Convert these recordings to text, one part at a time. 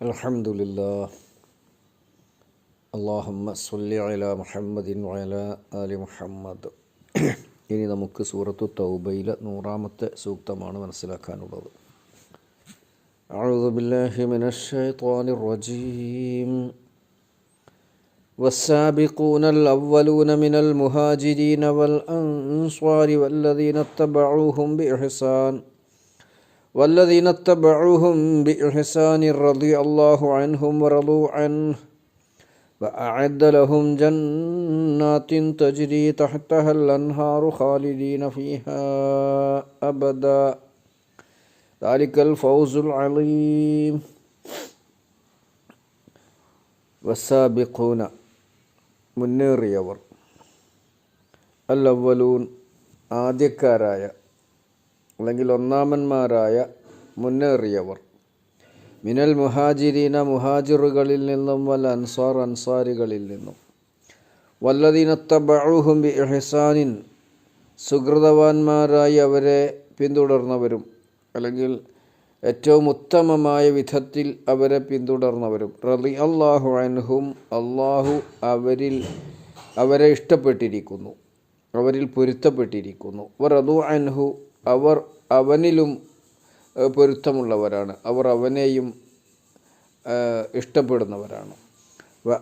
الحمد لله اللهم صل على محمد وعلى آل محمد ഇനി നമുക്ക് സൂറത്തു തൗബയിലെ നൂറാമത്തെ സൂക്തമാണ് മനസ്സിലാക്കാനുള്ളത് أعوذ بالله من الشيطان الرجيم والسابقون الأولون من المهاجرين والأنصار والذين اتبعوهم بإحسان والذين اتبعوهم بإحسان رضي الله عنهم ورضوا عنه وأعد لهم جنات تجري تحتها الأنهار خالدين فيها أبدا ذلك الفوز العظيم والسابقون മുന്നേറിയവർ അല്ലവലൂൻ ആദ്യക്കാരായ അല്ലെങ്കിൽ ഒന്നാമന്മാരായ മുന്നേറിയവർ. മിനൽ മുഹാജിരീന മുഹാജിറുകളിൽ നിന്നും വൽ അൻസാർ അൻസാരികളിൽ നിന്നും. വല്ലതീനത്തബഴുഹും ബി എഹസാനിൻ സുഹൃതവാന്മാരായി അവരെ പിന്തുടർന്നവരും അല്ലെങ്കിൽ ഏറ്റവും ഉത്തമമായ വിധത്തിൽ അവരെ പിന്തുടർന്നവരും. റലി അള്ളാഹു അൻഹും അള്ളാഹു അവരിൽ അവരെ ഇഷ്ടപ്പെട്ടിരിക്കുന്നു. അവരിൽ പൊരുത്തപ്പെട്ടിരിക്കുന്നു. വറദു അൻഹു അവർ അവനിലും പൊരുത്തമുള്ളവരാണ്. അവർ അവനെയും ഇഷ്ടപ്പെടുന്നവരാണ്.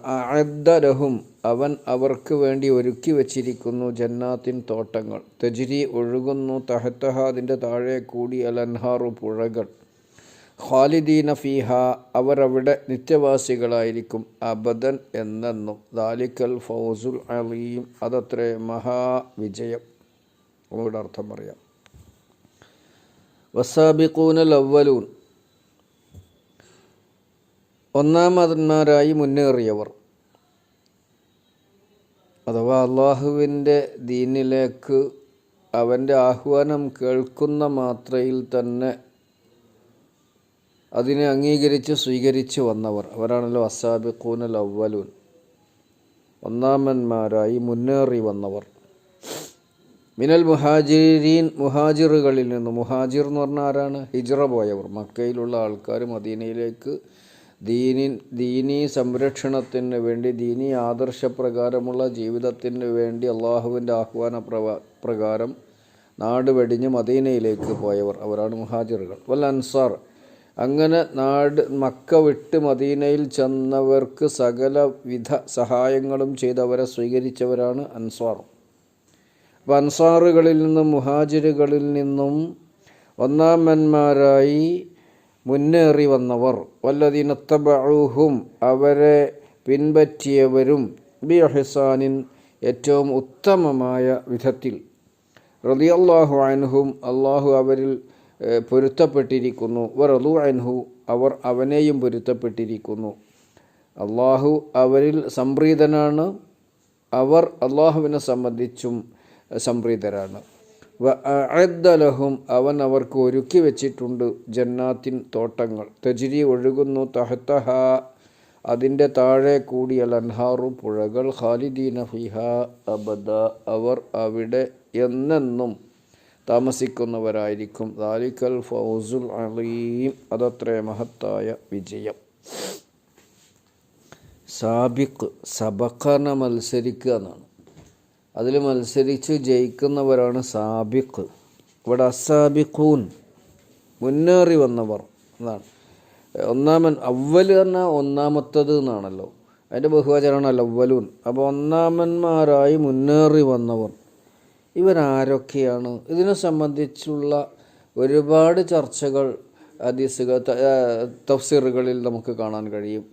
അഅദ്ദലഹും അവൻ അവർക്ക് വേണ്ടി ഒരുക്കി വച്ചിരിക്കുന്നു ജന്നാത്തിൻ തോട്ടങ്ങൾ. തെജിരി ഒഴുകുന്നു തഹത്തഹ അതിന്റെ താഴെ കൂടി അലൻഹാറു പുഴകൾ. ഖാലിദീന ഫീഹ അവർ അവിടെ നിത്യവാസികളായിരിക്കും. അബദൻ എന്നെന്നും. ദാലിക്കൽ ഫൗസുൽ അലീം. അതത്രേ മഹാവിജയം. അവരുടെ അർത്ഥം പറയാം. വസാബിഖൂനൽ അവലൂൻ ഒന്നാമന്മാരായി മുന്നേറിയവർ. അഥവാ അള്ളാഹുവിന്റെ ദീനിലേക്ക് അവന്റെ ആഹ്വാനം കേൾക്കുന്ന മാത്രയിൽ തന്നെ അതിനെ അംഗീകരിച്ച് സ്വീകരിച്ച് വന്നവർ. അവരാണല്ലോ അസാബിഖൂനൽ അവലൂൻ ഒന്നാമന്മാരായി മുന്നേറി വന്നവർ. മിനൽ മുഹാജിരീൻ മുഹാജിറുകളിൽ നിന്ന് മുഹാജിർ എന്ന് പറഞ്ഞാൽ ആരാണ്? ഹിജ്റ പോയവർ. മക്കയിലുള്ള ആൾക്കാർ മദീനയിലേക്ക് ദീനിൻ ദീനി സംരക്ഷണത്തിന് വേണ്ടി ദീനീ ആദർശപ്രകാരമുള്ള ജീവിതത്തിന് വേണ്ടി അള്ളാഹുവിന്റെ ആഹ്വാന പ്രകാരം നാട് വെടിഞ്ഞ് മദീനയിലേക്ക് പോയവർ. അവരാണ് മുഹാജിറുകൾ. വൽ അൻസാർ. അങ്ങനെ നാട് മക്ക വിട്ട് മദീനയിൽ ചെന്നവർക്ക് സകലവിധ സഹായങ്ങളും ചെയ്തവരെ സ്വീകരിച്ചവരാണ് അപ്പം അൻസാറുകളിൽ നിന്നും മുഹാജിറുകളിൽ നിന്നും ഒന്നാമന്മാരായി മുന്നേറി വന്നവർ. വല്ലതീനത്തബഊഹും അവരെ പിൻപറ്റിയവരും ബി അഹ്സാനിൻ ഏറ്റവും ഉത്തമമായ വിധത്തിൽ. റളിയല്ലാഹു അൻഹും അള്ളാഹു അവരിൽ പൊരുത്തപ്പെട്ടിരിക്കുന്നു പൊരുത്തപ്പെട്ടിരിക്കുന്നു. റതു അൻഹു അവർ അവനെയും പൊരുത്തപ്പെട്ടിരിക്കുന്നു. അള്ളാഹു അവരിൽ സംപ്രീതനാണ്. അവർ അള്ളാഹുവിനെ സംബന്ധിച്ചും സംപ്രീതരാണ്. വ അഅദ്ദലഹും അവൻ അവർക്ക് ഒരുക്കി വെച്ചിട്ടുണ്ട് ജന്നാത്തിൻ തോട്ടങ്ങൾ. തജിരി ഒഴുകുന്നു തഹത്തഹ അതിന്റെ താഴെ കൂടിയ ലൻഹാറു പുഴകൾ ഖാലിദീന ഫിഹ അബദ അവർ അവിടെ എന്നെന്നും താമസിക്കുന്നവരായിരിക്കും. ദാലിക്കൽ ഫൗസുൽ അലീം അതത്രേ മഹത്തായ വിജയം. സാബിഖ് സബഖന മത്സരിക്കുക എന്നാണ്. അതിൽ മത്സരിച്ച് ജയിക്കുന്നവരാണ് സാബിഖ്. ഇവിടെ അസാബിഖൂൻ മുന്നേറി വന്നവർ എന്നാണ്. ഒന്നാമൻ അവൽ പറഞ്ഞാൽ ഒന്നാമത്തത് എന്നാണല്ലോ. അതിന്റെ ബഹുവചനമാണ് അവലൂൻ അപ്പോൾ ഒന്നാമന്മാരായി മുന്നേറി വന്നവർ. ഇവരാരൊക്കെയാണ്? ഇതിനെ സംബന്ധിച്ചുള്ള ഒരുപാട് ചർച്ചകൾ ഹദീസുകൾ തഫ്സീറുകളിൽ നമുക്ക് കാണാൻ കഴിയും.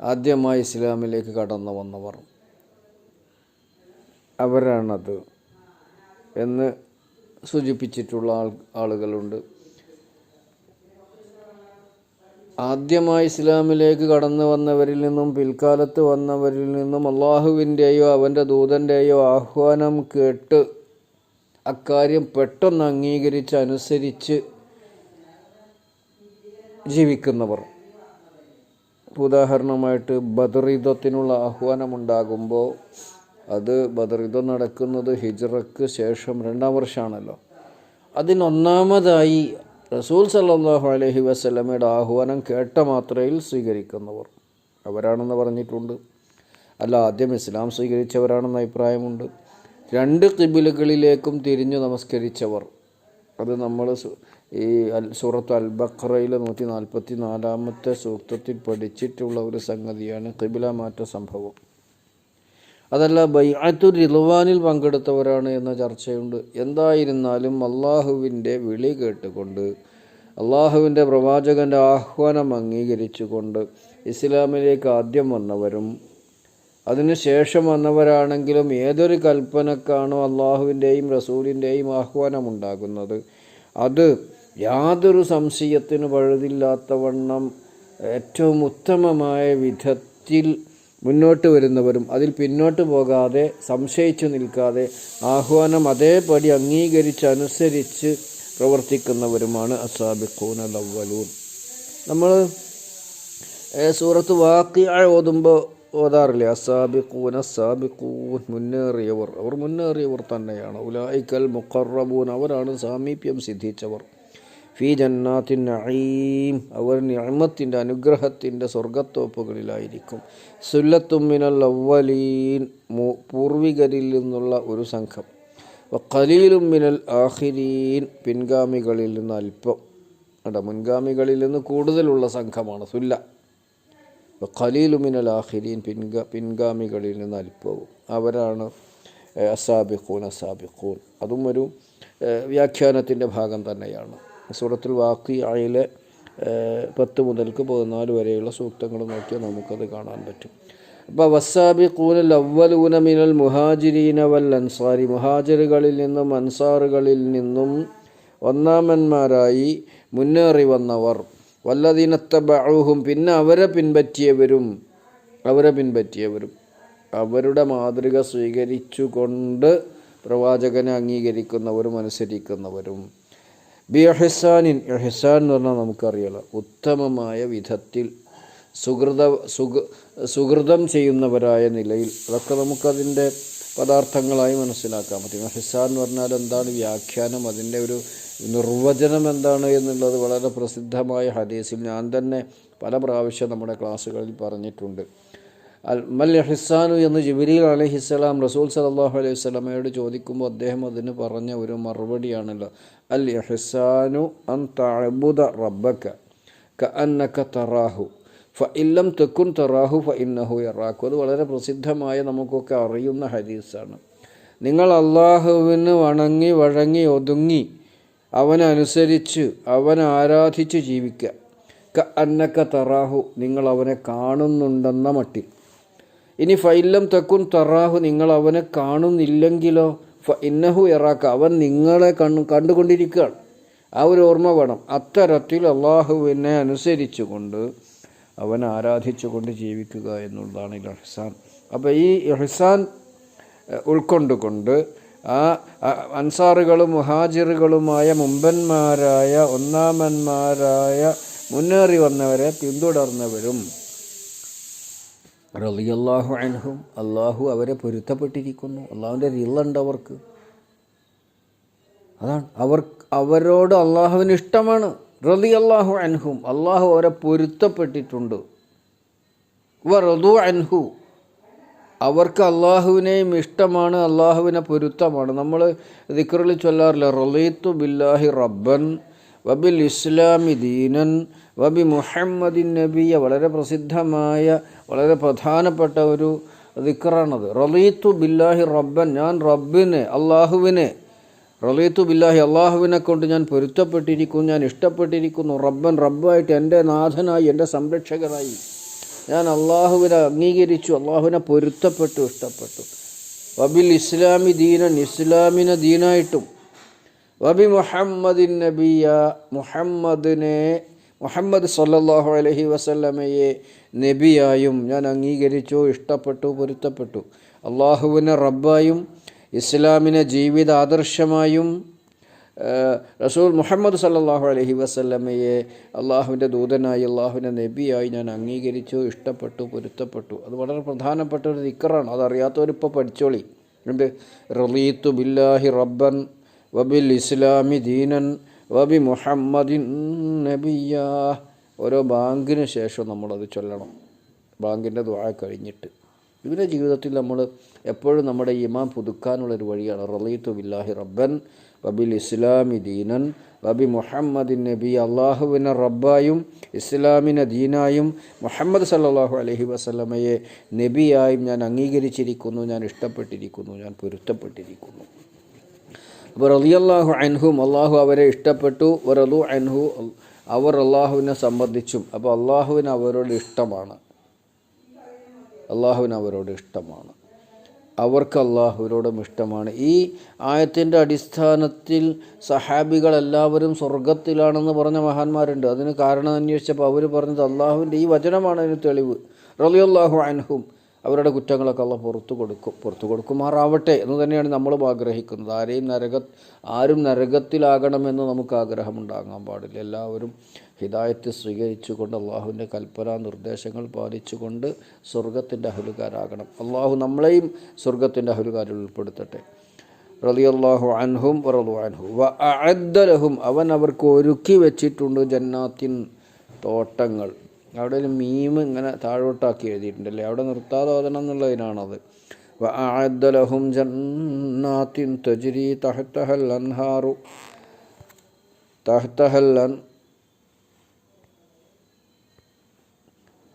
ആദ്യമായി ഇസ്ലാമിലേക്ക് കടന്നു വന്നവർ. അവരാണത് എന്ന് സൂചിപ്പിച്ചിട്ടുള്ള ആൾ ആളുകളുണ്ട്. ആദ്യമായി ഇസ്ലാമിലേക്ക് കടന്നു വന്നവരിൽ നിന്നും പിൽക്കാലത്ത് വന്നവരിൽ നിന്നും അള്ളാഹുവിന്റെയോ അവന്റെ ദൂതന്റെയോ ആഹ്വാനം കേട്ട് അക്കാര്യം പെട്ടെന്ന് അംഗീകരിച്ച് അനുസരിച്ച് ജീവിക്കുന്നവർ. ഉദാഹരണമായിട്ട് ബദറിദത്തിനുള്ള ആഹ്വാനമുണ്ടാകുമ്പോൾ അത് ബദറിദം നടക്കുന്നത് ഹിജ്റക്ക് ശേഷം രണ്ടാം വർഷമാണല്ലോ. അതിനൊന്നാമതായി റസൂൽ സല്ലാഹു അലഹി വസ്ലമയുടെ ആഹ്വാനം കേട്ട മാത്രയിൽ സ്വീകരിക്കുന്നവർ. അവരാണെന്ന് പറഞ്ഞിട്ടുണ്ട്. അല്ല ആദ്യം ഇസ്ലാം സ്വീകരിച്ചവരാണെന്ന് അഭിപ്രായമുണ്ട്. രണ്ട് കിബിലുകളിലേക്കും തിരിഞ്ഞു നമസ്കരിച്ചവർ. അത് നമ്മൾ ഈ അൽ സൂറത്ത് അൽ ബഖറയിലെ നൂറ്റി നാൽപ്പത്തി നാലാമത്തെ സൂക്തത്തിൽ പഠിച്ചിട്ടുള്ള ഒരു സംഗതിയാണ് കിബില മാറ്റ സംഭവം. അതല്ല ബൈഅത്തു റിളവാനിൽ പങ്കെടുത്തവരാണ് എന്ന ചർച്ചയുണ്ട്. എന്തായിരുന്നാലും അള്ളാഹുവിന്റെ വിളി കേട്ടുകൊണ്ട് അള്ളാഹുവിന്റെ പ്രവാചകന്റെ ആഹ്വാനം അംഗീകരിച്ചുകൊണ്ട് ഇസ്ലാമിലേക്ക് ആദ്യം വന്നവരും അതിനുശേഷം വന്നവരാണെങ്കിലും ഏതൊരു കൽപ്പനക്കാണോ അള്ളാഹുവിന്റെയും റസൂലിന്റെയും ആഹ്വാനം ഉണ്ടാകുന്നത് അത് യാതൊരു സംശയത്തിന് പഴുതില്ലാത്തവണ്ണം ഏറ്റവും ഉത്തമമായ വിധത്തിൽ മുന്നോട്ട് വരുന്നവരും അതിൽ പിന്നോട്ട് പോകാതെ സംശയിച്ചു നിൽക്കാതെ ആഹ്വാനം അതേപടി അംഗീകരിച്ച് അനുസരിച്ച് പ്രവർത്തിക്കുന്നവരുമാണ് അസാബിഖൂൻ അൽ അവലൂൻ നമ്മൾ സൂറത്ത് വാക്കി ഓതുമ്പോൾ ഓതാറില്ലേ? അസാബിഖൂൻ അസാബിഖൂൻ മുന്നേറിയവർ. അവർ മുന്നേറിയവർ തന്നെയാണ്. ഉലായിക്കൽ മുഖറബൂൻ അവരാണ് സാമീപ്യം സിദ്ധിച്ചവർ. ഫി ജന്നാത്തിൻ നഈം അവർ നിഅമത്തിന്റെ അനുഗ്രഹത്തിന്റെ സ്വർഗത്തോപ്പുകളിലായിരിക്കും സുല്ലത്തുമ്മിനൽ അവലീൻ പൂർവികരിൽ നിന്നുള്ള ഒരു സംഘം. കലീലും മിനൽ ആഹിരീൻ പിൻഗാമികളിൽ നിന്ന് അല്പം. അട മുൻഗാമികളിൽ നിന്ന് കൂടുതലുള്ള സംഘമാണ് സുല്ല. ഖലീലുമിനൽ ആഹിരീൻ പിൻഗ പിൻഗാമികളിൽ നിന്ന് അല്പവും. അവരാണ് അസാബിഖൂൻ അസാബിഖൂൻ. അതും ഒരു വ്യാഖ്യാനത്തിന്റെ ഭാഗം തന്നെയാണ്. സൂറത്തുൽ വാക്കി ആയിലെ പത്ത് മുതൽക്ക് പതിനാല് വരെയുള്ള സൂക്തങ്ങൾ നോക്കിയാൽ നമുക്കത് കാണാൻ പറ്റും. അപ്പോൾ വസ്സാബിഖൂനൽ അവലൂന മിനൽ മുഹാജിരീന വൽ അൻസാരി മുഹാജിറുകളിൽ നിന്നും അൻസാറുകളിൽ നിന്നും ഒന്നാമന്മാരായി മുന്നേറി വന്നവർ വല്ലതീനത്തബഅഹും പിന്നെ അവരെ പിൻപറ്റിയവരും അവരെ പിൻപറ്റിയവരും. അവരുടെ മാതൃക സ്വീകരിച്ചുകൊണ്ട് പ്രവാചകനെ അംഗീകരിക്കുന്നവരും അനുസരിക്കുന്നവരും. ബി എഹ്സാനിൻ എഹ്സാൻ എന്ന് പറഞ്ഞാൽ നമുക്കറിയാലോ ഉത്തമമായ വിധത്തിൽ സുഹൃത സുഖ സുഹൃതം ചെയ്യുന്നവരായ നിലയിൽ അതൊക്കെ നമുക്കതിന്റെ പദാർത്ഥങ്ങളായി മനസ്സിലാക്കാൻ പറ്റും എഹ്സാൻ എന്ന് പറഞ്ഞാൽ എന്താണ്? വ്യാഖ്യാനം അതിന്റെ ഒരു നിർവചനം എന്താണ് എന്നുള്ളത് വളരെ പ്രസിദ്ധമായ ഹദീസിൽ ഞാൻ തന്നെ പല പ്രാവശ്യം നമ്മുടെ ക്ലാസ്സുകളിൽ പറഞ്ഞിട്ടുണ്ട്. മൽ ഹിസാനു എന്ന് ജിബിലീൽ അലഹിസ്സലാം റസൂൽ സലാഹു അലൈഹി സ്വലമയോട് ചോദിക്കുമ്പോൾ അദ്ദേഹം അതിന് പറഞ്ഞ ഒരു മറുപടിയാണല്ലോ. അൽ ഹിസാനു അൻ തഅബുദ റബ്ബക ക അന്നക തറാഹു. ഫ ഇല്ലം തെക്കുൻ തറാഹു ഫ ഇന്നഹു യറാഖു. അത് വളരെ പ്രസിദ്ധമായ നമുക്കൊക്കെ അറിയുന്ന ഹദീസാണ്. നിങ്ങൾ അള്ളാഹുവിന് വണങ്ങി വഴങ്ങി ഒതുങ്ങി അവനനുസരിച്ച് അവനെ ആരാധിച്ച് ജീവിക്കുക. ക അന്നക്ക തറാഹു. നിങ്ങൾ അവനെ കാണുന്നുണ്ടെന്ന മട്ടിൽ. ഇനി ഫൈലം തെക്കുൻ തറാഹു നിങ്ങൾ അവനെ കാണുന്നില്ലെങ്കിലോ ഇന്നഹു ഇറാക്ക അവൻ നിങ്ങളെ കണ്ണു കണ്ടുകൊണ്ടിരിക്കുകയാണ്. ആ ഒരു ഓർമ്മ വേണം. അത്തരത്തിൽ അള്ളാഹുവിനെ അനുസരിച്ചുകൊണ്ട് അവൻ ആരാധിച്ചുകൊണ്ട് ജീവിക്കുക എന്നുള്ളതാണ് ഈ ഇഹ്സാൻ അപ്പോൾ ഈ ഇഹ്സാൻ ഉൾക്കൊണ്ടുകൊണ്ട് ആ അൻസാറുകളും മുഹാജിറുകളുമായ മുമ്പന്മാരായ ഒന്നാമന്മാരായ മുന്നേറി വന്നവരെ പിന്തുടർന്നവരും റളിയല്ലാഹു അൻഹും. അള്ളാഹു അവരെ പൊരുത്തപ്പെട്ടിരിക്കുന്നു. അള്ളാഹുവിന്റെ റിളുണ്ട് അവർക്ക്. അതാണ്. അവർ അവരോട് അള്ളാഹുവിന് ഇഷ്ടമാണ്. റലി അള്ളാഹു അൻഹും. അള്ളാഹു അവരെ പൊരുത്തപ്പെട്ടിട്ടുണ്ട്. വ റതു അൻഹു. അവർക്ക് അള്ളാഹുവിനെയും ഇഷ്ടമാണ്. അള്ളാഹുവിനെ പൊരുത്തമാണ്. നമ്മൾ ദിക്കറിൽ ചൊല്ലാറില്ല റലീത്തു ബില്ലാഹി റബ്ബൻ. വബിൽ ഇസ്ലാമി ദീനൻ വബി മുഹമ്മദിൻ നബിയ വളരെ പ്രസിദ്ധമായ വളരെ പ്രധാനപ്പെട്ട ഒരു ദിക്കറാണത് റലീത്തു ബില്ലാഹി റബ്ബൻ ഞാൻ റബ്ബിനെ അള്ളാഹുവിനെ റലീത്തു ബില്ലാഹി അള്ളാഹുവിനെ കൊണ്ട് ഞാൻ പൊരുത്തപ്പെട്ടിരിക്കുന്നു ഞാൻ ഇഷ്ടപ്പെട്ടിരിക്കുന്നു. റബ്ബൻ റബ്ബായിട്ട് എന്റെ നാഥനായി എന്റെ സംരക്ഷകനായി ഞാൻ അള്ളാഹുവിനെ അംഗീകരിച്ചു അള്ളാഹുവിനെ പൊരുത്തപ്പെട്ടു ഇഷ്ടപ്പെട്ടു. വബിൽ ഇസ്ലാമി ദീനൻ ഇസ്ലാമിനെ ദീനായിട്ടും വബി മുഹമ്മദിൻ നബിയ മുഹമ്മദിനെ മുഹമ്മദ് സല്ലാഹു അലഹി വസല്ലമയെ നബിയായും ഞാൻ അംഗീകരിച്ചു ഇഷ്ടപ്പെട്ടു പൊരുത്തപ്പെട്ടു. അള്ളാഹുവിനെ റബ്ബായും ഇസ്ലാമിനെ ജീവിത ആദർശമായും റസൂൽ മുഹമ്മദ് സല്ലാഹു അലഹി വസല്ലമയെ അള്ളാഹുവിന്റെ ദൂതനായി അള്ളാഹുവിന്റെ നബിയായി ഞാൻ അംഗീകരിച്ചു ഇഷ്ടപ്പെട്ടു പൊരുത്തപ്പെട്ടു. അത് വളരെ പ്രധാനപ്പെട്ട ഒരു ദിക്കറാണ് അതറിയാത്തവരിപ്പോൾ പഠിച്ചോളി. എന്ത്? റലീത്തു ബില്ലാഹി റബ്ബൻ വബിൽ ദീനൻ വബി മുഹമ്മദിൻ നബിയ ഓരോ ബാങ്കിന് ശേഷം നമ്മളത് ചൊല്ലണം. ബാങ്കിന്റെ ദ്വാ കഴിഞ്ഞിട്ട്. ഇവരുടെ ജീവിതത്തിൽ നമ്മൾ എപ്പോഴും നമ്മുടെ ഇമാം പുതുക്കാനുള്ളൊരു വഴിയാണ്. റലീത്തു ബില്ലാഹി റബ്ബൻ വബിൽ ഇസ്ലാമി ദീനൻ വബി മുഹമ്മദിൻ നബി അള്ളാഹുവിനെ റബ്ബായും ഇസ്ലാമിനെ ദീനായും മുഹമ്മദ് സല്ലാഹു അലഹി വസ്ലമയെ നബിയായും ഞാൻ അംഗീകരിച്ചിരിക്കുന്നു ഞാൻ ഇഷ്ടപ്പെട്ടിരിക്കുന്നു ഞാൻ പൊരുത്തപ്പെട്ടിരിക്കുന്നു. അപ്പോൾ റലിയല്ലാഹു അൻഹും അള്ളാഹു അവരെ ഇഷ്ടപ്പെട്ടു. വറലു അൻഹു അവർ അള്ളാഹുവിനെ സംബന്ധിച്ചും. അപ്പോൾ അള്ളാഹുവിന് അവരോട് ഇഷ്ടമാണ്. അള്ളാഹുവിന് അവരോട് ഇഷ്ടമാണ്. അവർക്ക് അള്ളാഹുവിനോടും ഇഷ്ടമാണ്. ഈ ആയത്തിന്റെ അടിസ്ഥാനത്തിൽ സഹാബികൾ എല്ലാവരും സ്വർഗത്തിലാണെന്ന് പറഞ്ഞ മഹാന്മാരുണ്ട്. അതിന് കാരണം അന്വേഷിച്ചപ്പോൾ അവർ പറഞ്ഞത് അള്ളാഹുവിന്റെ ഈ വചനമാണ് അതിന് തെളിവ്. റലിയല്ലാഹു അൻഹും. അവരുടെ കുറ്റങ്ങളൊക്കെ അള്ള പുറത്തു കൊടുക്കും പുറത്തു കൊടുക്കുമാറാവട്ടെ എന്ന് തന്നെയാണ് നമ്മളും ആഗ്രഹിക്കുന്നത്. ആരെയും നരക ആരും നരകത്തിലാകണമെന്ന് നമുക്ക് ആഗ്രഹമുണ്ടാകാൻ പാടില്ല. എല്ലാവരും ഹിദായത്ത് സ്വീകരിച്ചുകൊണ്ട് അള്ളാഹുവിന്റെ കൽപ്പന നിർദ്ദേശങ്ങൾ പാലിച്ചുകൊണ്ട് സ്വർഗത്തിന്റെ അഹലുകാരാകണം. അള്ളാഹു നമ്മളെയും സ്വർഗത്തിന്റെ അഹലുകാരിൽ ഉൾപ്പെടുത്തട്ടെ. റളിയല്ലാഹു അൻഹും റലു അൻഹു. വ അവൻ അവർക്ക് ഒരുക്കി വെച്ചിട്ടുണ്ട് ജന്നാത്തിൻ തോട്ടങ്ങൾ. അവിടെ ഒരു മീം ഇങ്ങനെ താഴോട്ടാക്കി എഴുതിയിട്ടുണ്ടല്ലേ അവിടെ നിർത്താതെ ഓതണം എന്നുള്ളതിനാണത് വ അഅദ്ദലഹും ജന്നാത്തിൻ തജ്രി തഹ്തഹൽ അൻഹാറു തഹ്തഹൽ അൻ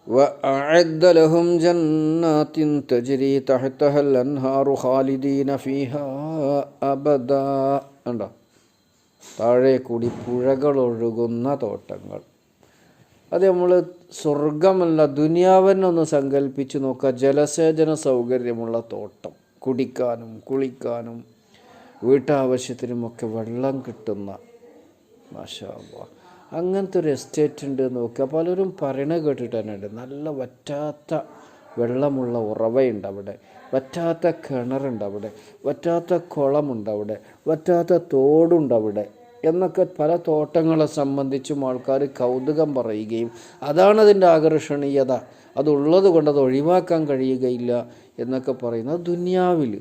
وأعد لهم جنات تجري تحتها الأنهار خالدين فيها أبدا ഉണ്ടോ താഴെ കൂടി പുഴകൾ ഒഴുകുന്ന തോട്ടങ്ങൾ അത് നമ്മൾ സ്വർഗമല്ല ദുനിയാവനൊന്ന് സങ്കല്പിച്ച് നോക്കുക. ജലസേചന സൗകര്യമുള്ള തോട്ടം. കുടിക്കാനും കുളിക്കാനും വീട്ടാവശ്യത്തിനുമൊക്കെ വെള്ളം കിട്ടുന്ന മാഷാ അല്ലാ അങ്ങനത്തെ ഒരു എസ്റ്റേറ്റ് ഉണ്ട് നോക്കുക. പലരും പറയണ കേട്ടിട്ട് തന്നെ ഉണ്ട്. നല്ല വറ്റാത്ത വെള്ളമുള്ള ഉറവയുണ്ട് അവിടെ. വറ്റാത്ത കിണറുണ്ട് അവിടെ. വറ്റാത്ത കുളമുണ്ട് അവിടെ. വറ്റാത്ത തോടുണ്ട് അവിടെ. എന്നൊക്കെ പല തോട്ടങ്ങളെ സംബന്ധിച്ചും ആൾക്കാർ കൗതുകം പറയുകയും അതാണ് അതിന്റെ ആകർഷണീയത. അതുള്ളത് കൊണ്ട് അത് ഒഴിവാക്കാൻ കഴിയുകയില്ല എന്നൊക്കെ പറയുന്നത് ദുന്യാവിൽ.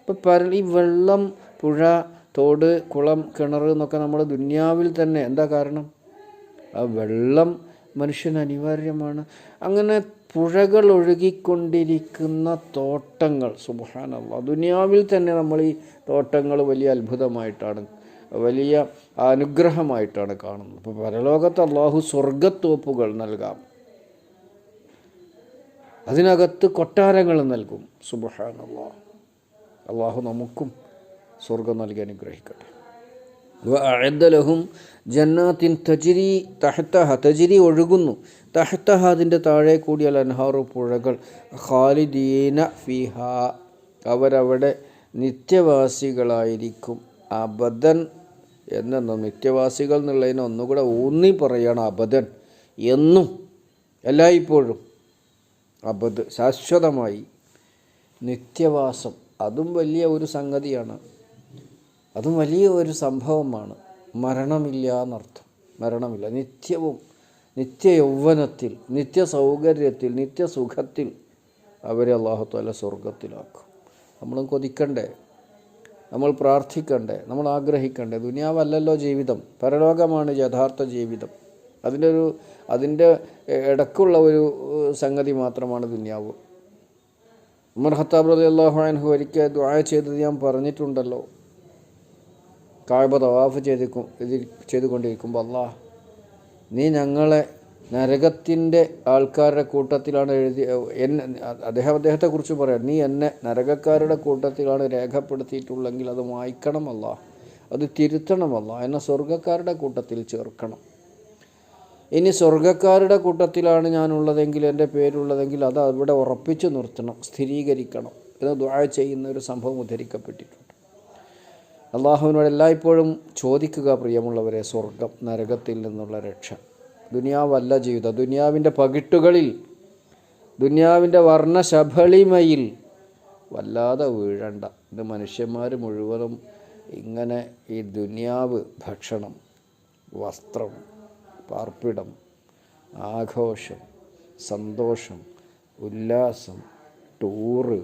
ഇപ്പം പര ഈ വെള്ളം പുഴ തോട് കുളം കിണർ എന്നൊക്കെ നമ്മൾ ദുന്യാവിൽ തന്നെ എന്താ കാരണം? ആ വെള്ളം മനുഷ്യന് അനിവാര്യമാണ്. അങ്ങനെ പുഴകൾ ഒഴുകിക്കൊണ്ടിരിക്കുന്ന തോട്ടങ്ങൾ സുബാനല്ല ദുനിയാവിൽ തന്നെ നമ്മൾ ഈ തോട്ടങ്ങൾ വലിയ അത്ഭുതമായിട്ടാണ് വലിയ അനുഗ്രഹമായിട്ടാണ് കാണുന്നത്. അപ്പോൾ പരലോകത്ത് അള്ളാഹു സ്വർഗത്തോപ്പുകൾ നൽകാം. അതിനകത്ത് കൊട്ടാരങ്ങൾ നൽകും. സുബഹാനല്ലാ. അള്ളാഹു നമുക്കും സ്വർഗം നൽകി അനുഗ്രഹിക്കട്ടെ. അഴദലഹും ജന്നാത്തിൻ തജിരി തഹത്തഹ തജിരി ഒഴുകുന്നു. തഹത്തഹ അതിന്റെ താഴെ കൂടിയാൽ അൻഹാറു പുഴകൾ. ഖാലിദീന ഫിഹ. അവരവിടെ നിത്യവാസികളായിരിക്കും. അബദൻ എന്നെന്നോ നിത്യവാസികൾ എന്നുള്ളതിനെ ഒന്നുകൂടെ ഊന്നി പറയുകയാണ് അബദൻ എന്നും എല്ലായ്പ്പോഴും. അബദ് ശാശ്വതമായി നിത്യവാസം അതും വലിയ ഒരു സംഗതിയാണ്. അതും വലിയ ഒരു സംഭവമാണ്. മരണമില്ല എന്നർത്ഥം. മരണമില്ല. നിത്യവും നിത്യ യൗവനത്തിൽ നിത്യ സൗകര്യത്തിൽ നിത്യസുഖത്തിൽ അവരെ അള്ളാഹുത്താല സ്വർഗത്തിലാക്കും നമ്മളും കൊതിക്കണ്ടേ? നമ്മൾ പ്രാർത്ഥിക്കണ്ടേ നമ്മൾ ആഗ്രഹിക്കണ്ടേ. ദുനിയാവല്ലല്ലോ ജീവിതം. പരലോകമാണ് യഥാർത്ഥ ജീവിതം. അതിന്റെ ഒരു അതിന്റെ ഇടക്കുള്ള ഒരു സംഗതി മാത്രമാണ് ദുനിയാവ്. ഉമർ ഹത്താബ് അലി അള്ളാഹു അൻഹു ഒരിക്കൽ ദ്വായ ചെയ്തത് ഞാൻ പറഞ്ഞിട്ടുണ്ടല്ലോ. കാഴ്ബ തവാഫ് ചെയ്ത് ചെയ്തുകൊണ്ടിരിക്കുമ്പോൾ അള്ളാഹ് നീ ഞങ്ങളെ നരകത്തിന്റെ ആൾക്കാരുടെ കൂട്ടത്തിലാണ് എഴുതി എന്നെ അദ്ദേഹം അദ്ദേഹത്തെക്കുറിച്ച് പറയാം. നീ എന്നെ നരകക്കാരുടെ കൂട്ടത്തിലാണ് രേഖപ്പെടുത്തിയിട്ടുള്ളെങ്കിൽ അത് വായിക്കണമല്ല അത് തിരുത്തണമല്ല എന്നെ സ്വർഗക്കാരുടെ കൂട്ടത്തിൽ ചേർക്കണം. ഇനി സ്വർഗക്കാരുടെ കൂട്ടത്തിലാണ് ഞാനുള്ളതെങ്കിൽ എന്റെ പേരുള്ളതെങ്കിൽ അത് അവിടെ ഉറപ്പിച്ചു നിർത്തണം സ്ഥിരീകരിക്കണം എന്ന് ദ്വാഴ ചെയ്യുന്ന ഒരു സംഭവം ഉദ്ധരിക്കപ്പെട്ടിട്ടുണ്ട്. അള്ളാഹുവിനോട് എല്ലായ്പ്പോഴും ചോദിക്കുക പ്രിയമുള്ളവരെ സ്വർഗം നരകത്തിൽ നിന്നുള്ള രക്ഷ. ദുനിയാവല്ല ജീവിതം ദുനിയാവിന്റെ പകിട്ടുകളിൽ ദുനിയാവിന്റെ വർണശബളിമയിൽ വല്ലാതെ വീഴണ്ട. ഇത് മനുഷ്യന്മാർ മുഴുവനും ഇങ്ങനെ ഈ ദുനിയാവ് ഭക്ഷണം വസ്ത്രം പാർപ്പിടം ആഘോഷം സന്തോഷം ഉല്ലാസം ടൂറ്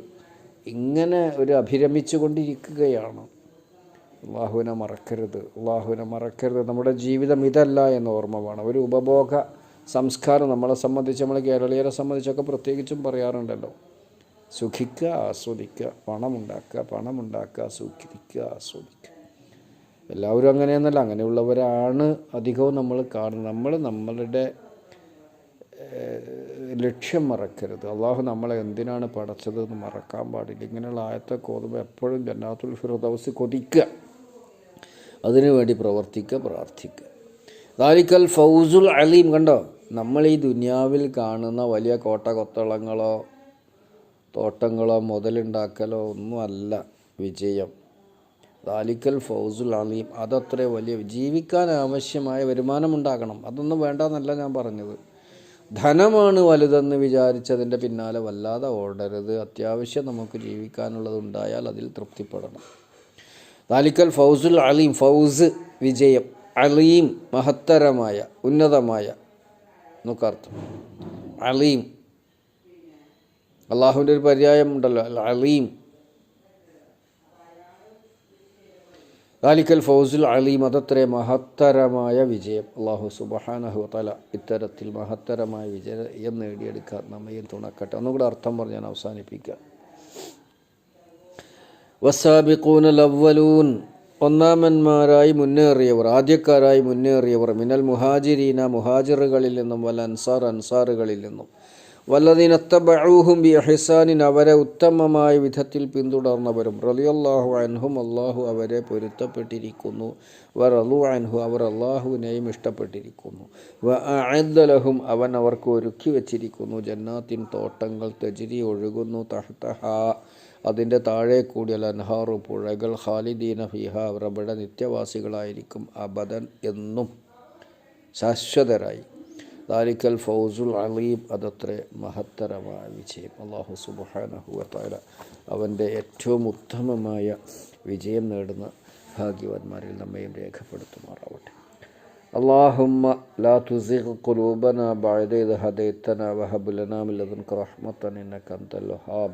ഇങ്ങനെ ഒരു അഭിരമിച്ചു കൊണ്ടിരിക്കുകയാണ് അള്ളാഹുവിനെ മറക്കരുത്. അള്ളാഹുവിനെ മറക്കരുത്. നമ്മുടെ ജീവിതം ഇതല്ല എന്ന ഓർമ്മ വേണം ഒരു ഉപഭോഗ സംസ്കാരം നമ്മളെ സംബന്ധിച്ച് നമ്മൾ കേരളീയരെ സംബന്ധിച്ചൊക്കെ പ്രത്യേകിച്ചും പറയാറുണ്ടല്ലോ. സുഖിക്കുക ആസ്വദിക്കുക പണമുണ്ടാക്കുക പണമുണ്ടാക്കുക സുഖിക്കുക ആസ്വദിക്കുക. എല്ലാവരും അങ്ങനെയെന്നല്ല. അങ്ങനെയുള്ളവരാണ് അധികവും നമ്മൾ കാണുന്നത്. നമ്മൾ നമ്മളുടെ ലക്ഷ്യം മറക്കരുത്. അള്ളാഹു നമ്മളെ എന്തിനാണ് പടച്ചത് എന്ന് മറക്കാൻ പാടില്ല. ഇങ്ങനെയുള്ള ആയത്തെ കോതുമ്പോൾ എപ്പോഴും ജന്നാത്തുൽ ഫിറദൗസ് കൊതിക്കുക. അതിനു വേണ്ടി പ്രവർത്തിക്കുക പ്രാർത്ഥിക്കുക ദാലിക്കൽ ഫൗസുൽ അലീം കണ്ടോ? നമ്മൾ ഈ ദുനിയാവിൽ കാണുന്ന വലിയ കോട്ട കൊത്തളങ്ങളോ തോട്ടങ്ങളോ മുതലുണ്ടാക്കലോ ഒന്നുമല്ല വിജയം. ദാലിക്കൽ ഫൗസുൽ അലീം അതത്ര വലിയ ജീവിക്കാൻ ആവശ്യമായ വരുമാനമുണ്ടാക്കണം അതൊന്നും വേണ്ടെന്നല്ല ഞാൻ പറഞ്ഞത്. ധനമാണ് വലുതെന്ന് വിചാരിച്ചതിന്റെ പിന്നാലെ വല്ലാതെ ഓടരുത്. അത്യാവശ്യം നമുക്ക് ജീവിക്കാനുള്ളത് ഉണ്ടായാൽ അതിൽ തൃപ്തിപ്പെടണം. ദാലിക്കൽ ഫൗസുൽ അലീം ഫൗസ് വിജയം അലീം മഹത്തരമായ ഉന്നതമായ. നോക്കർത്ഥം അലീം. അള്ളാഹുവിന്റെ ഒരു പര്യായം ഉണ്ടല്ലോ. അൽ അലീം. ദാലിക്കൽ ഫൗസുൽ അലീം അതത്രേ മഹത്തരമായ വിജയം. അള്ളാഹു സുബഹാനഹു തല ഇത്തരത്തിൽ മഹത്തരമായ വിജയം നേടിയെടുക്കാൻ നമ്മയും തുണക്കട്ടെ. ഒന്നുകൂടെ അർത്ഥം പറഞ്ഞ് ഞാൻ അവസാനിപ്പിക്കാം. വസാബിഖൂൻ ലവ്വലൂൻ ഒന്നാമന്മാരായി മുന്നേറിയവർ ആദ്യക്കാരായി മുന്നേറിയവർ മിനൽ മുഹാജിരീന മുഹാജിറുകളിൽ നിന്നും വല്ല അൻസാർ അൻസാറുകളിൽ നിന്നും. വല്ലതിനത്തബൂഹും ബി അഹിസാനിൻ അവരെ ഉത്തമമായ വിധത്തിൽ പിന്തുടർന്നവരും. റലിയല്ലാഹു അൻഹും അള്ളാഹു അവരെ പൊരുത്തപ്പെട്ടിരിക്കുന്നു. വ റലു അൻഹു അവർ അള്ളാഹുവിനെയും ഇഷ്ടപ്പെട്ടിരിക്കുന്നു. വ അഹദ്ദലഹും അവൻ അവർക്ക് ഒരുക്കി വച്ചിരിക്കുന്നു ജന്നാത്തിൻ തോട്ടങ്ങൾ തെജിരി ഒഴുകുന്നു തഹ്തഹ. അതിൻ്റെ താഴെ കൂടിയ അൻഹാറു പുഴകൾ ഖാലിദീന ഫിഹ അവർ അവിടെ നിത്യവാസികളായിരിക്കും അബദൻ എന്നും ശാശ്വതരായി ദാലിക്കൽ ഫൗസുൽ അലീം അതത്രേ മഹത്തരമായ വിജയം അള്ളാഹു സുബാനഹുവല അവൻ്റെ ഏറ്റവും ഉത്തമമായ വിജയം നേടുന്ന ഭാഗ്യവാന്മാരിൽ നമ്മയും രേഖപ്പെടുത്തുമാറാവട്ടെ اللهم لا تزغ قلوبنا بعد إذ هديتنا وهب لنا من لدنك رحمة إنك أنت الوهاب